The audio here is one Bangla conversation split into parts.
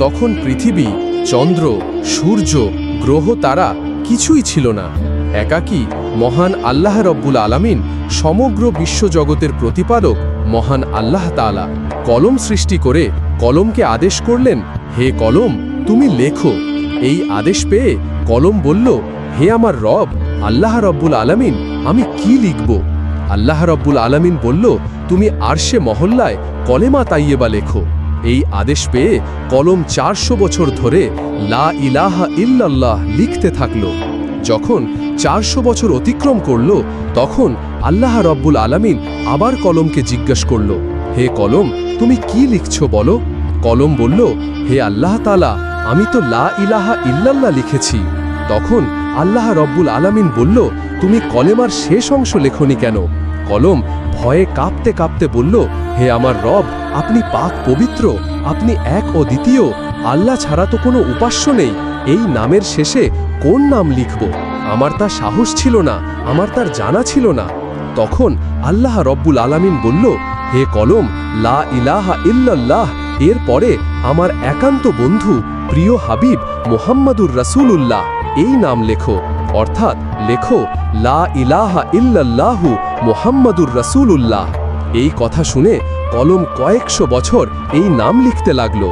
তখন পৃথিবী, চন্দ্র, সূর্য, গ্রহ তারা কিছুই ছিল না। একাকী, মহান আল্লাহ রব্বুল আলামিন, সমগ্র বিশ্বজগতের প্রতিপালক মহান আল্লাহ তাআলা। কলম সৃষ্টি করে কলমকে আদেশ করলেন, হে কলম, তুমি লেখো। এই আদেশ পেয়ে কলম বলল, হে আমার রব, আল্লাহ রব্বুল আলামিন, আমি কি লিখব? আল্লাহ রব্বুল আলামিন বলল, তুমি আরশে মহল্লায় কলেমা তাইয়েবা লেখো। এই আদেশ পেয়ে কলম চারশো বছর ধরে লা ইলাহা ইল্লাল্লাহ লিখতে থাকল। যখন চারশো বছর অতিক্রম করল, তখন আল্লাহ রব্বুল আলামিন আবার কলমকে জিজ্ঞাসা করল, হে কলম, তুমি কি লিখছ বলো? কলম বলল, হে আল্লাহ তালা আমি তো লা ইলাহা ইল্লাল্লাহ লিখেছি। তখন আল্লাহ রব্বুল আলামিন বলল, তুমি কলেমার শেষ অংশ লেখনি কেন? কলম ভয়ে কাঁপতে কাঁপতে বলল, হে আমার রব, আপনি পাক পবিত্র, আপনি এক ও দ্বিতীয়, আল্লাহ ছাড়া তো কোনো উপাস্য নেই। এই নামের শেষে কোন নাম লিখব? আমার তা সাহস ছিল না, আমার তার জানা ছিল না। তখন আল্লাহ রব্বুল আলামিন বলল, হে কলম, লা ইলাহা ইল্লাল্লাহ, এর পরে আমার একান্ত বন্ধু, প্রিয় হাবিব মোহাম্মদুর রাসূলুল্লাহ, এই নাম লেখো। অর্থাৎ লেখো, লা ইলাহা ইল্লাল্লাহু মোহাম্মদুর রাসূলুল্লাহ। এই কথা শুনে কলম কয়েকশো বছর এই নাম লিখতে লাগল।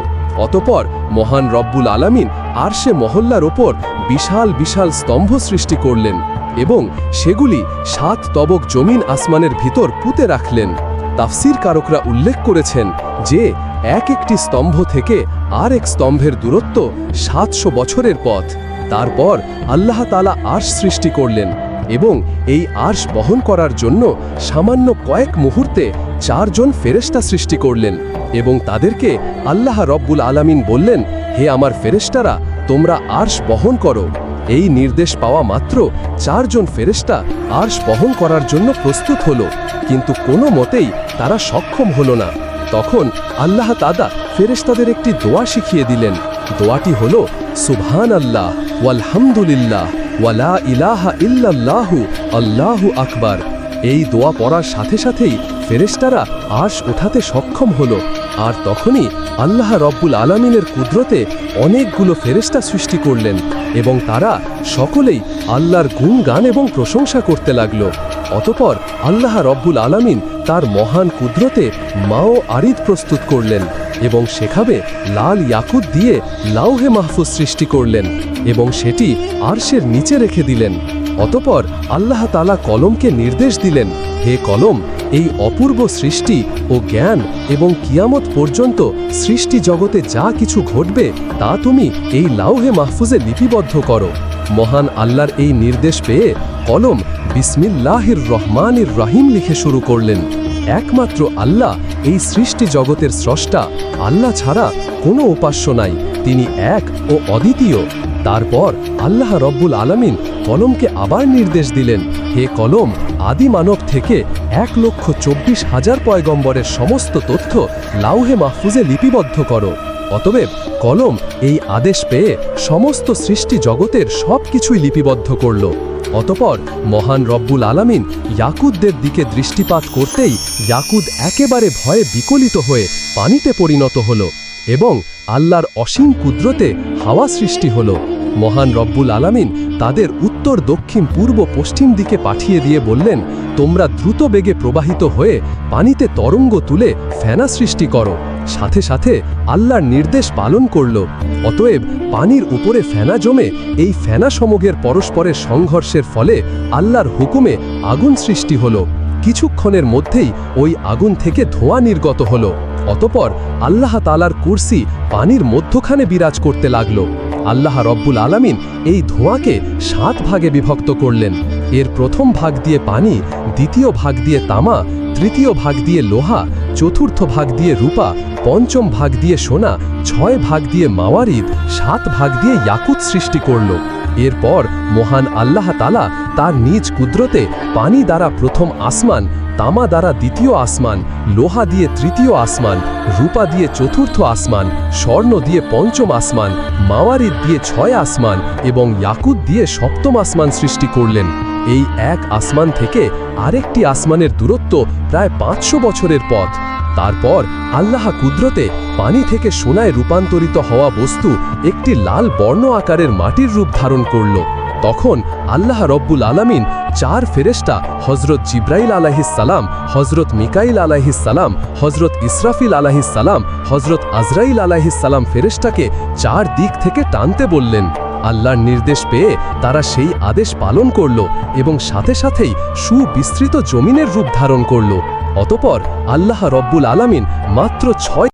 অতপর মহান রব্বুল আলামিন আর সে মহল্লার ওপর বিশাল বিশাল স্তম্ভ সৃষ্টি করলেন এবং সেগুলি সাত তবক জমিন আসমানের ভিতর পুঁতে রাখলেন। তাফসির কারকরা উল্লেখ করেছেন যে, এক একটি স্তম্ভ থেকে আর এক স্তম্ভের দূরত্ব সাতশো বছরের পথ। তারপর আল্লাহ তালা আর্শ সৃষ্টি করলেন। এবং এই আর্শ বহন করার জন্য সামান্য কয়েক মুহূর্তে চারজন ফেরেশতা সৃষ্টি করলেন এবং তাদেরকে আল্লাহ রব্বুল আলামিন বললেন, হে আমার ফেরেশতারা, তোমরা আর্শ বহন করো। এই নির্দেশ পাওয়া মাত্র চারজন ফেরেশতা আর্শ বহন করার জন্য প্রস্তুত হলো, কিন্তু কোনো মতেই তারা সক্ষম হলো না। তখন আল্লাহ তাদা ফেরেশতাদের একটি দোয়া শিখিয়ে দিলেন। দোয়াটি হল সুবহান আল্লাহ ওয়ালহামদুলিল্লাহ। ওয়ালা ইলাহা ইল্লাল্লাহু, আল্লাহু আকবার। এই দোয়া পড়ার সাথে সাথেই ফেরেস্তারা আশ ওঠাতে সক্ষম হল। আর তখনই আল্লাহ রব্বুল আলামিনের কুদরতে অনেকগুলো ফেরেস্তা সৃষ্টি করলেন এবং তারা সকলেই আল্লাহর গুণগান এবং প্রশংসা করতে লাগল। অতপর আল্লাহ রব্বুল আলামিন তার মহান কুদরতে মাও আরিদ প্রস্তুত করলেন এবং সেখাবে লাল ইয়াকুত দিয়ে লাউহে মাহফুজ সৃষ্টি করলেন এবং সেটি আরশের নিচে রেখে দিলেন। অতপর আল্লাহ তালা কলমকে নির্দেশ দিলেন, হে কলম, এই অপূর্ব সৃষ্টি ও জ্ঞান এবং কিয়ামত পর্যন্ত সৃষ্টি জগতে যা কিছু ঘটবে, তা তুমি এই লাউহে মাহফুজে লিপিবদ্ধ করো। মহান আল্লাহর এই নির্দেশ পেয়ে কলম বিসমিল্লাহির রহমানির রাহিম লিখে শুরু করলেন। একমাত্র আল্লাহ এই সৃষ্টি জগতের স্রষ্টা। আল্লাহ ছাড়া কোনো উপাস্য নাই। তিনি এক ও অদ্বিতীয়। তারপর আল্লাহ রব্বুল আলামিন কলমকে আবার নির্দেশ দিলেন, হে কলম, আদি মানব থেকে এক লক্ষ চব্বিশ হাজার পয়গম্বরের সমস্ত তথ্য লাউহে মাহফুজে লিপিবদ্ধ করো। অতএব কলম এই আদেশ পেয়ে সমস্ত সৃষ্টি জগতের সব কিছুই লিপিবদ্ধ করল। অতপর মহান রব্বুল আলামিন ইয়াকুদদের দিকে দৃষ্টিপাত করতেই ইয়াকুদ একেবারে ভয়ে বিকলিত হয়ে পানিতে পরিণত হল এবং আল্লাহর অসীম কুদ্রতে হাওয়া সৃষ্টি হল। মহান রব্বুল আলামিন তাদের উত্তর, দক্ষিণ, পূর্ব, পশ্চিম দিকে পাঠিয়ে দিয়ে বললেন, তোমরা দ্রুত বেগে প্রবাহিত হয়ে পানিতে তরঙ্গ তুলে ফেনা সৃষ্টি করো। সাথে সাথে আল্লাহর নির্দেশ পালন করল। অতএব পানির উপরে ফেনা জমে এই ফেনা সমগের পরস্পরের সংঘর্ষের ফলে আল্লাহর হুকুমে আগুন সৃষ্টি হল। কিছুক্ষণের মধ্যেই ওই আগুন থেকে ধোঁয়া নির্গত হল। অতপর আল্লাহ তালার কুর্সি পানির মধ্যখানে বিরাজ করতে লাগল। আল্লাহ রব্বুল আলামিন এই ধোঁয়াকে সাত ভাগে বিভক্ত করলেন। এর প্রথম ভাগ দিয়ে পানি, দ্বিতীয় ভাগ দিয়ে তামা, তৃতীয় ভাগ দিয়ে লোহা, চতুর্থ ভাগ দিয়ে রূপা, পঞ্চম ভাগ দিয়ে সোনা, ছয় ভাগ দিয়ে মাওয়ারিদ, সাত ভাগ দিয়ে ইয়াকুত সৃষ্টি করল। এরপর মহান আল্লাহ তালা তার নিজ কুদরতে পানি দ্বারা প্রথম আসমান, তামা দ্বারা দ্বিতীয় আসমান, লোহা দিয়ে তৃতীয় আসমান, রূপা দিয়ে চতুর্থ আসমান, স্বর্ণ দিয়ে পঞ্চম আসমান, মাওয়ারিদ দিয়ে ছয় আসমান এবং ইয়াকুত দিয়ে সপ্তম আসমান সৃষ্টি করলেন। এই এক আসমান থেকে আরেকটি আসমানের দূরত্ব প্রায় পাঁচশো বছরের পথ। তারপর আল্লাহ কুদরতে পানি থেকে সোনায় রূপান্তরিত হওয়া বস্তু একটি লাল বর্ণ আকারের মাটির রূপ ধারণ করল। তখন আল্লাহ রব্বুল আলামিন চার ফেরেশতা হজরত জিব্রাইল আলাহিসাল্লাম হজরত মিকাইল আলাহিসাল্লাম হজরত ইসরাফিল আলাহিসাল্লাম হজরত আজরাইল আলাহিসাল্লাম ফেরেশতাকে চার দিক থেকে টানতে বললেন। আল্লাহর নির্দেশ পেয়ে তারা সেই আদেশ পালন করল এবং সাথে সাথেই সুবিস্তৃত জমিনের রূপ ধারণ করল। অতপর আল্লাহ রব্বুল আলামিন মাত্র ছয়